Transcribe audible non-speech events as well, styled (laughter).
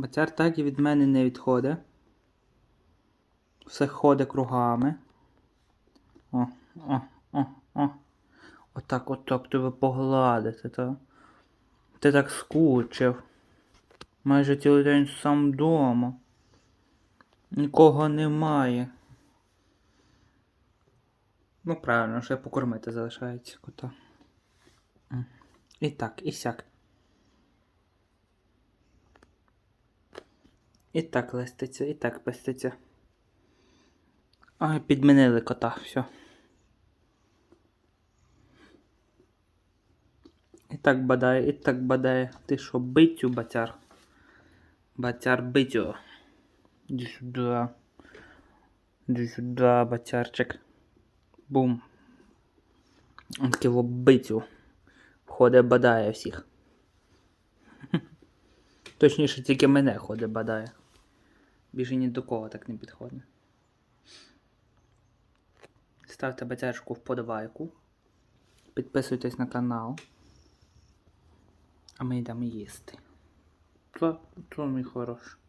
Бацяр так і від мене не відходить. Все ходить кругами. О, о, о, о. Отак, отак тебе погладити, та? Ти так скучив. Майже цілий день сам вдома. Нікого немає. Ну, правильно, ще покормити залишається кота. І так, і сяк. І так листиться, і так пеститься. Ай, підмінили кота, все. І так бадає, і так бадає. Ти що, битю, батяр? Батяр битю. Іди сюди. Іди сюди, батярчик. Бум. Он в битю. Ходить бадає всіх. (laughs) Точніше, тільки мене ходить бадає. Більше ні до кого так не підходить. Ставте батяшку вподобайку. Підписуйтесь на канал. А ми йдемо їсти. Це, це мій хороший?